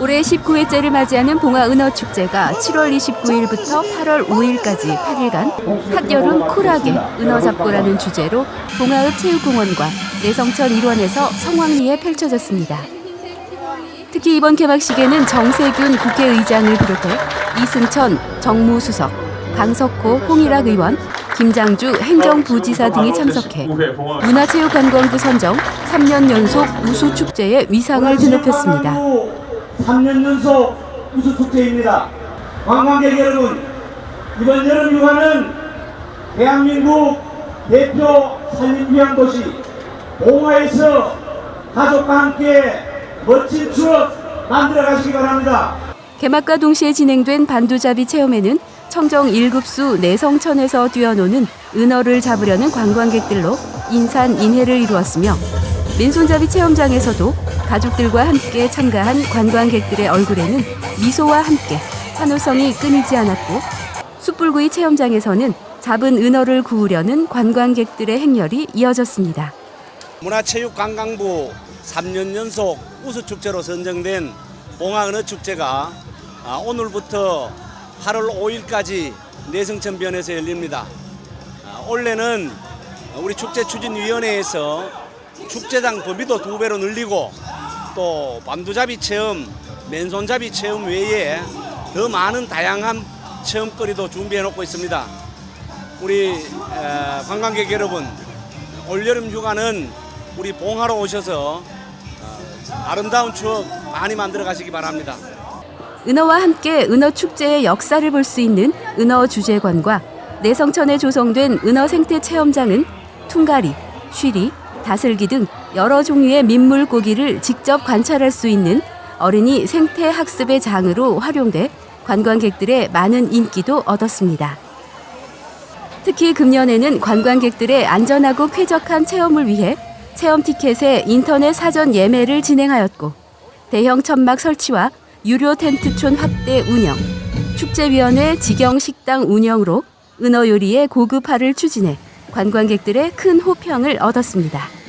올해 19회째를 맞이하는 봉화 은어 축제가 7월 29일부터 8월 5일까지 8일간 한여름 쿨하게 은어 잡고라는 주제로 봉화읍 체육공원과 내성천 일원에서 성황리에 펼쳐졌습니다. 특히 이번 개막식에는 정세균 국회의장을 비롯해 이승천 정무수석, 강석호 홍일학 의원, 김장주 행정부지사 등이 참석해 문화체육관광부 선정 3년 연속 우수축제의 위상을 드높였습니다. 3년 연속 우수 축제입니다. 관광객 여러분, 이번 여름 휴가는 대한민국 대표 산림휴양 도시 봉화에서 가족과 함께 멋진 추억 만들어 가시기 바랍니다. 개막과 동시에 진행된 반두잡이 체험에는 청정 1급수 내성천에서 뛰어노는 은어를 잡으려는 관광객들로 인산 인해를 이루었으며 맨손잡이 체험장에서도 가족들과 함께 참가한 관광객들의 얼굴에는 미소와 함께 환호성이 끊이지 않았고 숯불구이 체험장에서는 잡은 은어를 구우려는 관광객들의 행렬이 이어졌습니다. 문화체육관광부 3년 연속 우수축제로 선정된 봉화은어 축제가 아, 오늘부터 8월 5일까지 내성천변에서 열립니다. 아, 올해는 우리 축제추진위원회에서 축제장 범위도 두 배로 늘리고 또 반두잡이 체험, 맨손잡이 체험 외에 더 많은 다양한 체험거리도 준비해 놓고 있습니다. 우리 에, 관광객 여러분, 올여름 휴가는 우리 봉하러 오셔서 어, 아름다운 추억 많이 만들어 가시기 바랍니다. 은어와 함께 은어 축제의 역사를 볼 수 있는 은어 주제관과 내성천에 조성된 은어 생태 체험장은 퉁가리, 쉬리, 다슬기 등 여러 종류의 민물 고기를 직접 관찰할 수 있는 어린이 생태 학습의 장으로 활용돼 관광객들의 많은 인기도 얻었습니다. 특히 금년에는 관광객들의 안전하고 쾌적한 체험을 위해 체험 티켓의 인터넷 사전 예매를 진행하였고 대형 천막 설치와 유료 텐트촌 확대 운영, 축제위원회 직영 식당 운영으로 은어 요리의 고급화를 추진해 관광객들의 큰 호평을 얻었습니다.